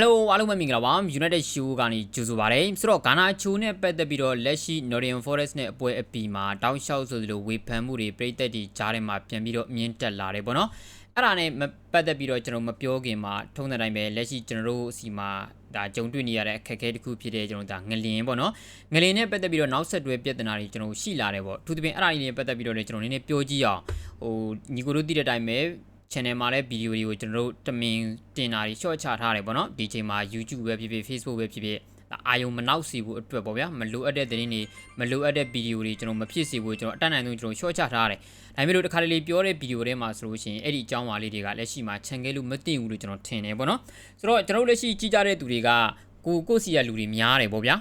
Hello အားလုံးပဲမင်္ဂလာပါ United Show ကနေကြိုဆိုပါရစေဆိုတော့ Ghana Show နဲ့ပတ်သက်ပြီးတော့လက်ရှိ Nottingham Forest နဲ့အပွဲအပီမှာတောင်းလျှောက်ဆိုသလိုဝေဖန်မှုတွေပြည်သက်တွေကြားထဲမှာပြန်ပြီးတော့မြင့်တက်လာတယ်ပေါ့နော်အဲ့ဒါနဲ့မပတ်သက်ပြီးတော့ကျွန်တော်မပြောခင်မှာထုံးတဲ့တိုင်းပဲလက်ရှိကျွန်တော်တို့စီမှာဒါကြုံတွေ့နေရတဲ့အခက်အခဲတစ်ခုဖြစ်တဲ့ကျွန်တော်ဒါငလင်ပေါ့နော်ငလင်နဲ့ပတ်သက်ပြီးတော့နောက်ဆက်တွဲပြဿနာတွေကျွန်တော်ရှိလာတယ်ပေါ့အထူးသဖြင့်အဲ့ဒါတွေနဲ့ပတ်သက်ပြီးတော့လည်းကျွန်တော်နည်းနည်းပြောကြည့်အောင်ဟိုညီကိုတို့သိတဲ့အတိုင်းပဲ channel မှာလည်းဗီဒီယိုတွေကိုကျွန်တော်တို့တမင်တင်တာတွေ short ချထားတယ်ပေါ့နော်ဒီချိန်မှာ YouTube ပဲဖြစ်ဖြစ် Facebook ပဲဖြစ်ဖြစ်ဒါအာယုံမနောက်စီဘူးအတွက်ပေါ့ဗျာမလိုအပ်တဲ့သတင်းတွေမလိုအပ်တဲ့ဗီဒီယိုတွေကျွန်တော်မဖြစ်စေဘူးကျွန်တော်အတတ်နိုင်ဆုံးကျွန်တော် short ချထားတယ်ဒါပေမဲ့လို့တစ်ခါတလေပြောတဲ့ဗီဒီယိုထဲမှာဆိုလို့ရှိရင်အဲ့ဒီအကြောင်းအရာလေးတွေကလက်ရှိမှာ channel လို့မသိဘူးလို့ကျွန်တော်ထင်တယ်ပေါ့နော်ဆိုတော့ကျွန်တော်တို့လက်ရှိကြည့်ကြတဲ့သူတွေကကိုကိုစီရလူတွေများတယ်ပေါ့ဗျာ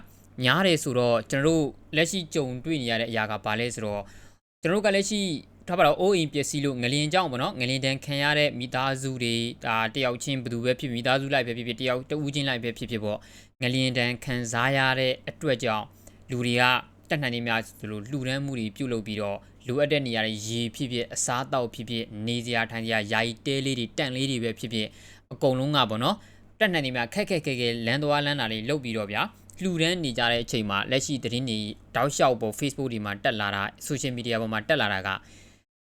များတယ်ဆိုတော့ကျွန်တော်တို့လက်ရှိကြုံတွေ့နေရတဲ့အရာကဘာလဲဆိုတော့ကျွန်တော်တို့ကလက်ရှိ ထားပါတော့အိုးအိမ်ပစ္စည်းလို့ငလင်ကြောင့်ပေါ့နော်ငလင်တန်းခံရတဲ့မိသားစုတွေဒါတယောက်ချင်းဘယ်သူပဲဖြစ်မိသားစုလိုက်ပဲဖြစ်ဖြစ်တယောက်တဦးချင်းလိုက်ပဲဖြစ်ဖြစ်ပေါ့ငလင်တန်းခံစားရတဲ့အတွက်ကြောင့်လူတွေကတက်နှံနေများဒီလိုလှူဒန်းမှုတွေပြုလုပ်ပြီးတော့လိုအပ်တဲ့နေရာတွေရေဖြစ်ဖြစ်အစားအသောက်ဖြစ်ဖြစ်နေစရာထိုင်စရာယာယီတဲလေးတွေတန့်လေးတွေပဲဖြစ်ဖြစ်အကုန်လုံးကပေါ့နော်တက်နှံနေများခက်ခက်ခဲခဲလမ်းသွားလမ်းတာတွေလုပ်ပြီးတော့ဗျာလှူဒန်းနေကြတဲ့အချိန်မှာလက်ရှိသတင်းတွေတောက်လျှောက်ပေါ် Facebook တွေမှာတက်လာတာ social media ပေါ်မှာတက်လာတာက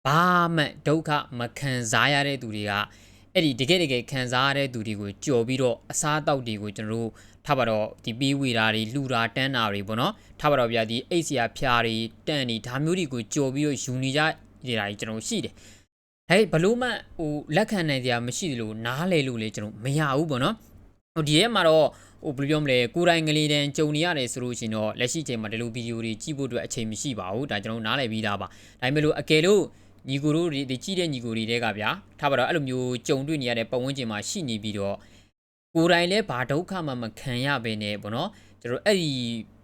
ဘာမှဒုက္ခမခံစားရတဲ့သူတွေကအဲ့ဒီတကယ်တကယ်ခံစားရတဲ့သူတွေကိုကြော်ပြီးတော့အစားအသောက်တွေကိုကျွန်တော်တို့ထားပါတော့ဒီပေးဝေတာတွေလှူတာတန်းတာတွေပေါ့နော်ထားပါတော့ဗျာဒီအိတ်စရာဖျားတွေတန်းတွေဒါမျိုးတွေကိုကြော်ပြီးတော့ယူနေကြနေတာကြီးကျွန်တော်ရှိတယ်ဟဲ့ဘလို့မှဟိုလက်ခံနိုင်စရာမရှိသလိုနားလေလို့လေကျွန်တော်မရဘူးပေါ့နော်ဟိုဒီရဲမှာတော့ဟိုဘယ်လိုပြောမလဲကိုယ်တိုင်ကလေးတန်းကြုံနေရတယ်ဆိုလို့ရှိရင်တော့လက်ရှိချိန်မှာဒီလိုဗီဒီယိုတွေကြည့်ဖို့အတွက်အချိန်မရှိပါဘူးဒါကျွန်တော်နားလည်ပြီးသားပါဒါပေမဲ့လို့အကယ်လို့ ညီကိုတို့တွေကြီးတဲ့ညီကိုတွေတဲကဗျာထားပါတော့အဲ့လိုမျိုးကြုံတွေ့နေရတဲ့ပတ်ဝန်းကျင်မှာရှိနေပြီးတော့ကိုယ်တိုင်လည်းဘာဒုက္ခမှမခံရဘဲနဲ့ဗောနော်ကျွန်တော်အဲ့ဒီ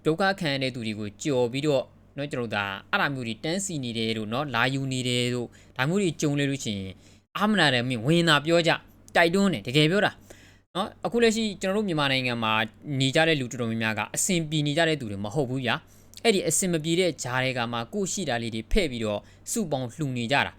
ဒုက္ခခံရတဲ့သူတွေကိုကြော်ပြီးတော့เนาะကျွန်တော်ဒါအဲ့ဒါမျိုးတွေတန်းစီနေတယ်လို့เนาะလာယူနေတယ်လို့ဒါမျိုးတွေကြုံလေလို့ရှိရင်အာမနာတယ်မင်းဝင်သာပြောကြတိုက်တွန်းတယ်တကယ်ပြောတာเนาะအခုလက်ရှိကျွန်တော်တို့မြန်မာနိုင်ငံမှာနေကြတဲ့လူတော်တော်များများကအဆင်ပြေနေကြတဲ့သူတွေမဟုတ်ဘူးညာ အဲ့ဒီအစင်မပြေတဲ့ဂျားတွေကမှကိုရှိတာလေးတွေဖဲ့ပြီးတော့စုပေါင်းလှူနေကြတာ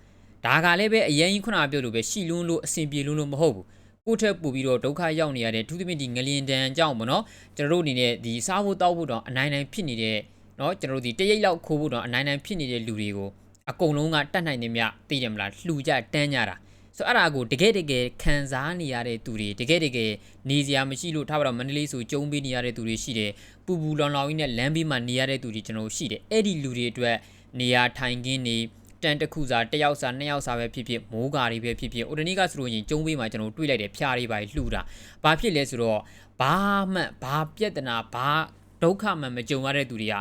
ဒါကလည်းပဲအရင်ကြီးခုနပြောလိုပဲရှီလွန်းလို့အစင်ပြေလွန်းလို့မဟုတ်ဘူးကိုထက်ပို့ပြီးတော့ဒုက္ခရောက်နေရတဲ့ဒုသမီဒီငလျင်တန်ကြောင့်ပေါ့နော်ကျွန်တော်တို့အနေနဲ့ဒီစားဖို့တောက်ဖို့တော့အနိုင်နိုင်ဖြစ်နေတဲ့နော်ကျွန်တော်တို့ဒီတရိပ်လောက်ခိုးဖို့တော့အနိုင်နိုင်ဖြစ်နေတဲ့လူတွေကိုအကုန်လုံးကတတ်နိုင်နေမြသိတယ်မလားလှူကြတန်းကြတာ ဆိုအဲ့ဒါကိုတကယ်တကယ်ခံစားနေရတဲ့သူတွေတကယ်တကယ်နေစရာမရှိလို့ထားပါတော့မန္တလေးဆိုကြုံပေးနေရတဲ့သူတွေရှိတယ်ပူပူလောင်လောင်ကြီးနဲ့လမ်းဘေးမှာနေရတဲ့သူတွေကျွန်တော်ရှိတယ်အဲ့ဒီလူတွေအတွက်နေရာထိုင်ခင်းနေတန်တစ်ခုစာတစ်ယောက်စာနှစ်ယောက်စာပဲဖြစ်ဖြစ်မိုးကာတွေပဲဖြစ်ဖြစ်အိုဒနီကဆိုလို့ရင်ကျုံးပေးမှာကျွန်တော်တွေ့လိုက်တယ်ဖျားလေးပါလှူတာဘာဖြစ်လဲဆိုတော့ဘာမှဘာပြဿနာဘာဒုက္ခမှမကြုံရတဲ့သူတွေက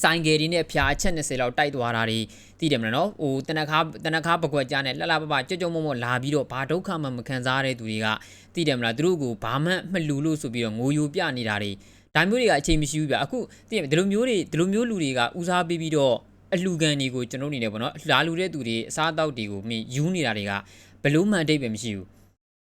ဆိုင်ကယ်တွေနဲ့ဖျားအချက်20လောက်တိုက်သွားတာတွေသိတယ်မလားနော်ဟိုတနခါတနခါပကွက်ကြားနဲ့လှလှပပကြွကြွမမောလာပြီးတော့ဘာဒုက္ခမှမခံစားရတဲ့သူတွေကသိတယ်မလားသူတို့ကိုဘာမှမလူလို့ဆိုပြီးတော့ငိုယိုပြနေတာတွေဒါမျိုးတွေကအချိန်မရှိဘူးဗျအခုသိတယ်ဒီလိုမျိုးတွေဒီလိုမျိုးလူတွေကဦးစားပေးပြီးတော့အလှကန်တွေကိုကျွန်တော်နေတယ်ပေါ့နော်လာလူတဲ့သူတွေအစားအသောက်တွေကိုမြင်ယူနေတာတွေကဘလို့မှန်တိတ်ပဲမရှိဘူး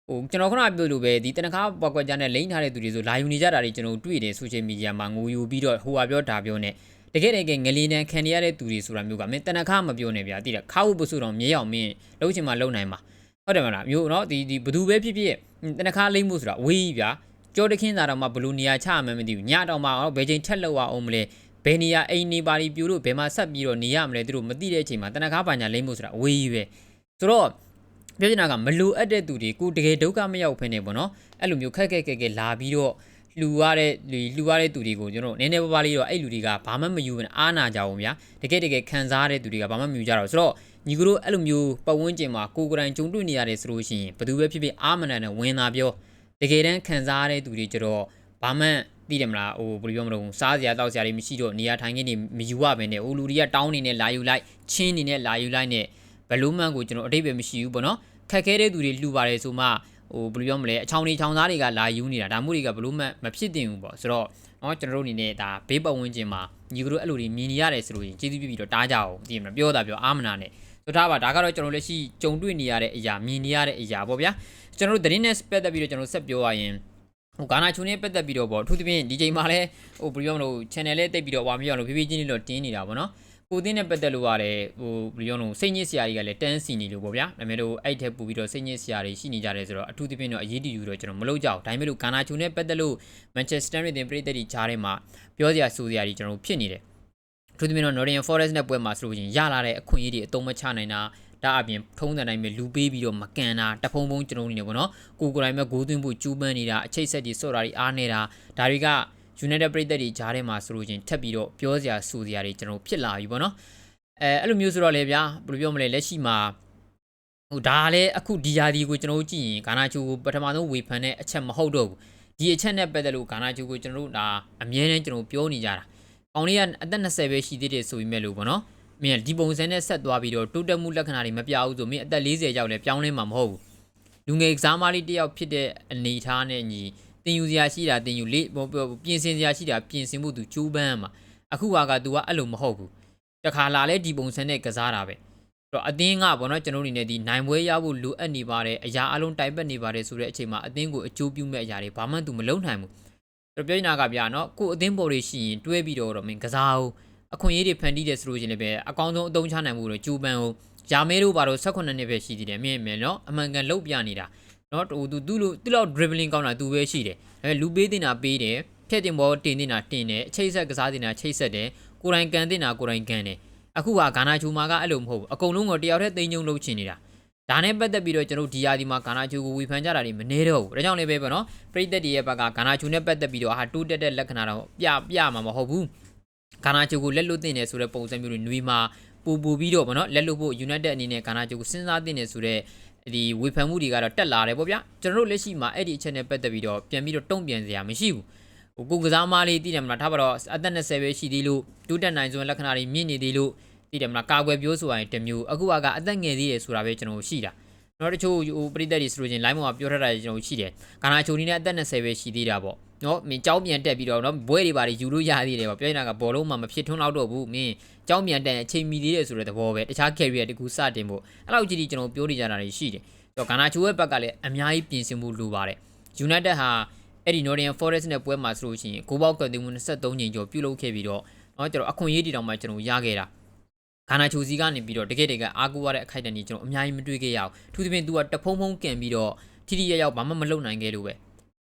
ဟိုကျွန်တော်ခုနပြောလို့ပဲဒီတနခါပကွက်ကြားနဲ့လိမ့်ထားတဲ့သူတွေဆိုလာယူနေကြတာတွေကျွန်တော်တွေ့တယ်ဆိုရှယ်မီဒီယာမှာငိုယိုပြီးတော့ဟိုဟာပြောဒါပြောနဲ့ တကယ်တကယ်ငလီနန်ခံရတဲ့သူတွေဆိုတာမျိုးကမင်းတနခါမပြောနဲ့ဗျာတိတယ်ခါဟုပစုတော်မြေအောင်မင်းလှုပ်ချင်မှလှုပ်နိုင်မှာဟုတ်တယ်မလားမျိုးနော်ဒီဒီဘသူပဲဖြစ်ဖြစ်တနခါလိမ့်မှုဆိုတာဝေးကြီးဗျာကြောတခင်းသာတော့မှဘလူနေရာချမှမသိဘူးညတော့မှဘယ်ချိန်ထက်လောက်အောင်မလဲဘယ်နေရာအိမ်နေပါလီပြူလို့ဘယ်မှာဆက်ပြီးတော့နေရမလဲသူတို့မသိတဲ့အချိန်မှာတနခါပါညာလိမ့်မှုဆိုတာဝေးကြီးပဲဆိုတော့ပြောချင်တာကမလိုအပ်တဲ့သူတွေကိုတကယ်ဒုက္ခမရောက်ဖ ೇನೆ ပေါ့နော်အဲ့လိုမျိုးခက်ခက်ခက်ခက်လာပြီးတော့ လှူရတဲ့လူလှူရတဲ့သူတွေကိုကျွန်တော်နည်းနည်းပါးပါးလေးတော့အဲ့လူတွေကဘာမှမယူဘူးအားနာကြအောင်ဗျာတကယ်တကယ်ခံစားရတဲ့သူတွေကဘာမှမယူကြတော့ဆိုတော့ညီကတို့အဲ့လိုမျိုးပတ်ဝန်းကျင်မှာကိုယ်ကိုယ်တိုင်ကြုံတွေ့နေရတယ်ဆိုလို့ရှိရင်ဘယ်သူပဲဖြစ်ဖြစ်အားမနာနဲ့ဝင်သာပြောတကယ်တမ်းခံစားရတဲ့သူတွေကြတော့ဘာမှသိတယ်မလားဟိုဘယ်လိုပြောမလို့စားစရာတောက်စရာတွေမရှိတော့နေရာထိုင်ခင်းတွေမယူရဘဲနဲ့ဟိုလူတွေကတောင်းနေနဲ့လာယူလိုက်ချင်းနေနဲ့လာယူလိုက်နဲ့ဘယ်လိုမှကိုကျွန်တော်အတိတ်ပဲမရှိဘူးပေါ့နော်ခက်ခဲတဲ့သူတွေလှူပါတယ်ဆိုမှ ဟိုဘယ်လိုပြောမလဲအချောင်းတွေချောင်းသားတွေကလာယူနေတာဒါမှမဟုတ်တွေကဘလို့မှမဖြစ်တင်ဘူးပေါ့ဆိုတော့ော်ကျွန်တော်တို့အနေနဲ့ဒါဘေးပတ်ဝန်းကျင်မှာညီကတို့အဲ့လိုတွေမြင်နေရတယ်ဆိုလို့ရင်ကျေးဇူးပြုပြီးတော့တားကြအောင်သိရမလားပြောတာပြောအားမနာနဲ့ဆိုထားပါဒါကတော့ကျွန်တော်လက်ရှိကြုံတွေ့နေရတဲ့အရာမြင်နေရတဲ့အရာပေါ့ဗျာကျွန်တော်တို့သတင်းနဲ့ပတ်သက်ပြီးတော့ကျွန်တော်ဆက်ပြောရရင်ဟိုဂါနာချူနဲ့ပတ်သက်ပြီးတော့ပေါ့အထူးသဖြင့်ဒီချိန်မှာလဲဟိုဘယ်လိုပြောမလို့ channel လေးတိတ်ပြီးတော့ဟွာမပြောအောင်လို့ဖြည်းဖြည်းချင်းလေးတော့တင်းနေတာပေါ့နော် ကိုသိန်းနဲ့ပတ်သက်လို့ကလည်းဟိုဘယ်လိုပြောလို့စိတ်ညစ်စရာတွေကလည်းတန်းစီနေလို့ပေါ့ဗျာဒါပေမဲ့လို့အဲ့ထက်ပူပြီးတော့စိတ်ညစ်စရာတွေရှိနေကြတယ်ဆိုတော့အထူးသဖြင့်တော့အရေးတယူတော့ကျွန်တော်မလုပ်ကြဘူးဒါပေမဲ့လို့ကာနာချူနဲ့ပတ်သက်လို့ Manchester United ပြည်သက်တွေကြားထဲမှာပြောစရာဆိုစရာတွေကျွန်တော်ဖြစ်နေတယ်အထူးသဖြင့်တော့ Nottingham Forest နဲ့ပွဲမှာဆိုလို့ရှိရင်ရလာတဲ့အခွင့်အရေးတွေအတုံးမချနိုင်တာဒါအပြင်ထုံးတဲ့တိုင်းပဲလူပေးပြီးတော့မကန်တာတဖုံဖုံကျွန်တော်နေနေပေါ့နော်ကိုကိုယ်တိုင်ပဲဂိုးသွင်းဖို့ကျူးပန်းနေတာအချိတ်ဆက်တွေစော့တာတွေအားနေတာဒါတွေက United ပြည်သက်တွေကြားထဲမှာဆိုလို့ချင်းထပ်ပြီးတော့ပြောစရာဆိုစရာတွေကျွန်တော်ဖြစ်လာပြီပေါ့နော်အဲအဲ့လိုမျိုးဆိုတော့လေဗျာဘယ်လိုပြောမလဲလက်ရှိမှာဟိုဒါလည်းအခုဒီယာဒီကိုကျွန်တော်တို့ကြည့်ရင်ဂါနာချူကိုပထမဆုံးဝေဖန်တဲ့အချက်မဟုတ်တော့ဘူးဒီအချက်နဲ့ပတ်သက်လို့ဂါနာချူကိုကျွန်တော်တို့ဒါအမြဲတမ်းကျွန်တော်ပြောနေကြတာအောင်လေးကအသက်20ပဲရှိသေးတယ်ဆိုပြီးမဲ့လို့ပေါ့နော်မင်းဒီပုံစံနဲ့ဆက်သွားပြီးတော့တိုးတက်မှုလက္ခဏာတွေမပြဘူးဆိုမင်းအသက်40ရောက်လဲပြောင်းလဲမှာမဟုတ်ဘူးလူငယ်ကစားမလေးတယောက်ဖြစ်တဲ့အနေအထားနဲ့ညီ တင်ယူစရာရှိတာတင်ယူလေးဟိုပြင်ဆင်စရာရှိတာပြင်ဆင်မှုသူကျိုးပန်းမှာအခုကက तू ကအဲ့လိုမဟုတ်ဘူးတခါလာလဲဒီပုံစံနဲ့ကစားတာပဲအဲ့တော့အသင်းကပေါ့နော်ကျွန်တော်တို့အနေနဲ့ဒီနိုင်ပွဲရဖို့လိုအပ်နေပါတယ်အရာအလုံးတိုင်ပတ်နေပါတယ်ဆိုတဲ့အချိန်မှာအသင်းကိုအကျိုးပြုမဲ့အရာတွေဘာမှ तू မလုပ်နိုင်ဘူးအဲ့တော့ပြောနေတာကဗျာနော်ကိုအသင်းပေါ်တွေရှိရင်တွဲပြီးတော့တော့မင်းကစားအောင်အခွင့်အရေးတွေဖန်တီးတယ်ဆိုလို့ချင်းလည်းပဲအကောင်းဆုံးအသုံးချနိုင်မှုတော့ကျူပန်အောင်ယာမဲတို့ဘာလို့18နှစ်ပဲရှိသေးတယ်မြင်မြင်နော်အမှန်ကန်လုတ်ပြနေတာ နော်တူသူသူ့လိုသူ့လောက် dribbling ကောင်းတာသူပဲရှိတယ်ဒါပေမဲ့လူပေးတင်တာပေးတယ်ဖြည့်တင်ဘောတင်တင်တာတင်တယ်အချိတ်ဆက်ကစားတင်တာချိတ်ဆက်တယ်ကိုယ်တိုင်ကန်တင်တာကိုယ်တိုင်ကန်တယ်အခုကဂါနာချူမာကအဲ့လိုမဟုတ်ဘူးအကုန်လုံးကိုတယောက်တည်းသိမ်းကျုံလုပ်ချင်နေတာဒါနဲ့ပတ်သက်ပြီးတော့ကျွန်တော်ဒီယာဒီမှာဂါနာချူကိုဝေဖန်ကြတာတွေမနေတော့ဘူးဒါကြောင့်လည်းပဲပေါ့နော်ပရိသတ်တွေရဲ့ဘက်ကဂါနာချူနဲ့ပတ်သက်ပြီးတော့ဟာတိုးတက်တဲ့လက္ခဏာတော့ပြပြမှာမဟုတ်ဘူးဂါနာချူကိုလက်လွတ်တင်တယ်ဆိုတဲ့ပုံစံမျိုးတွေနွေမှာပူပူပြီးတော့ပေါ့နော်လက်လွတ်ဖို့ United အနေနဲ့ဂါနာချူကိုစဉ်းစားတင်တယ်ဆိုတဲ့ ဒီဝေဖန်မှုတွေကတော့တက်လာတယ်ပေါ့ဗျာကျွန်တော်တို့လက်ရှိမှာအဲ့ဒီအချက်နဲ့ပတ်သက်ပြီးတော့ပြန်ပြီးတော့တုံ့ပြန်စရာမရှိဘူးဟိုကိုကစားမလေးတည်တယ်မလားထားပါတော့အသက်20ပဲရှိသေးလို့တိုးတက်နိုင်စွမ်းလက္ခဏာတွေမြင့်နေသေးလို့တည်တယ်မလားကာကွယ်ပြောဆိုရင်တစ်မျိုးအခုကအသက်ငယ်သေးတယ်ဆိုတာပဲကျွန်တော်ရှိတာတော့တချို့ဟိုပရိသတ်တွေဆိုလို့ချင်း line မှာပြောထားတာကျွန်တော်ရှိတယ်။ကာနာချိုနီနဲ့အသက်20ပဲရှိသေးတာပေါ့။ နော်မင်းကြောင်းပြန်တက်ပြီးတော့နော်ဘွဲတွေပါတွေယူလို့ရသေးတယ်ပေါ့။ပြောနေတာကဘောလုံးမှမဖြစ်ထွန်းတော့တော့ဘူး။မင်းကြောင်းပြန်တက်အချိန်မီသေးတယ်ဆိုတဲ့သဘောပဲ။တခြား carrier တကူစတင်ဖို့အဲ့လောက်ကြီးကြီးကျွန်တော်ပြောနေကြတာတွေရှိတယ်။တော့ကာနာချိုရဲ့ဘက်ကလည်းအများကြီးပြင်ဆင်မှုလိုပါတယ်။ United ဟာအဲ့ဒီ Nottingham Forest နဲ့ပွဲမှာဆိုလို့ရှိရင်ကိုပေါက်ကတင်မှု23ချိန်ကျော်ပြုလုပ်ခဲ့ပြီးတော့နော်ကျွန်တော်အခွင့်အရေးတီတောင်မှကျွန်တော်ရခဲ့တာခါနာချိုစီကနေပြီးတော့တကယ်တကယ်အားကိုးရတဲ့အခိုက်အတန့်ကြီးကျွန်တော်အများကြီးမတွေ့ခဲ့ရအောင်ထူးသဖြင့် तू ကတဖုံဖုံကန်ပြီးတော့ထိထိရရောက်ဘာမှမလုပ်နိုင်ခဲ့လို့ပဲ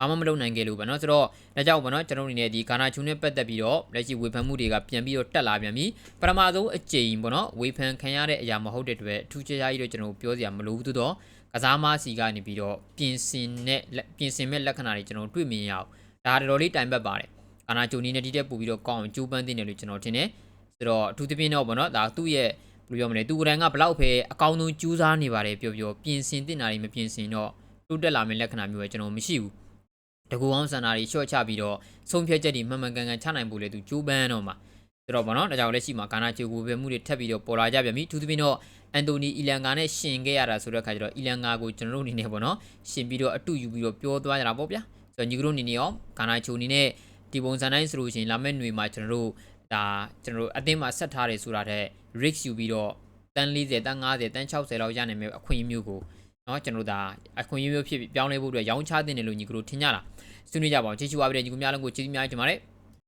ဘာမှမလုပ်နိုင်ခဲ့လို့ပေါ့နော်ဆိုတော့ဒါကြောင့်ပေါ့နော်ကျွန်တော်အနေနဲ့ဒီဂါနာချူနဲ့ပတ်သက်ပြီးတော့လက်ရှိဝေဖန်မှုတွေကပြန်ပြီးတော့တက်လာပြန်ပြီပထမဆုံးအကြိမ်ပေါ့နော်ဝေဖန်ခံရတဲ့အရာမဟုတ်တဲ့အတွက်အထူးခြားခြားကြီးတော့ကျွန်တော်ပြောစရာမလိုဘူးသို့တော့ကစားမစီကနေပြီးတော့ပြင်ဆင်တဲ့ပြင်ဆင်မဲ့လက္ခဏာတွေကျွန်တော်တွေ့မြင်ရအောင်ဒါတော်တော်လေးတိုင်ပတ်ပါတယ်ဂါနာချူနီနဲ့တိတက်ပို့ပြီးတော့ကောင်းအောင်ကြိုးပမ်းသင့်တယ်လို့ကျွန်တော်ထင်တယ်ဆိုတော့အထူးသဖြင့်တော့ပေါ့နော်ဒါသူ့ရဲ့ဘယ်လိုပြောမလဲသူကိုယ်တိုင်ကဘလောက်ပဲအကောင်းဆုံးကြိုးစားနေပါတယ်ပြောပြောပြင်ဆင်တင်တာတွေမပြင်ဆင်တော့တိုးတက်လာမယ့်လက္ခဏာမျိုးပဲကျွန်တော်မရှိဘူး တကူအောင်စန္ဒာတွေရှော့ချပြီးတော့ဆုံးဖြတ်ချက်တွေမှန်မှန်ကန်ကန်ချနိုင်ဖို့လေသူကြိုးပမ်းတော့မှာဆိုတော့ဗောနော်ဒါကြောင့်လက်ရှိမှာဂါနာချီကိုပဲမှုတွေထပ်ပြီးတော့ပေါ်လာကြပြန်ပြီသူသဖြင့်တော့အန်တိုနီအီလန်ဂါနဲ့ရှင်ခဲ့ရတာဆိုတဲ့အခါကျတော့အီလန်ဂါကိုကျွန်တော်တို့အနေနဲ့ဗောနော်ရှင်ပြီးတော့အတူယူပြီးတော့ပြောသွားကြတာပေါ့ဗျာဆိုတော့ညီကတို့အနေနဲ့ရောဂါနာချိုအနေနဲ့ဒီပုံစံတိုင်းဆိုလို့ရှိရင်လာမယ့်ຫນွေမှာကျွန်တော်တို့ဒါကျွန်တော်တို့အသင်းမှာဆက်ထားတယ်ဆိုတာတဲ့ risk ယူပြီးတော့တန်း40တန်း50တန်း60လောက်ရနိုင်မယ့်အခွင့်အရေးမျိုးကို နော်ကျွန်တော်တို့ဒါအခွင့်အရေးမျိုးဖြစ်ပြီးပြောင်းလဲဖို့အတွက်ရောင်းချသင့်တယ်လို့ညီကတို့ထင်ကြလားဆွေးနွေးကြပါအောင်ကျေးဇူးပါပဲညီကများလုံးကိုကျေးဇူးများတင်ပါတယ်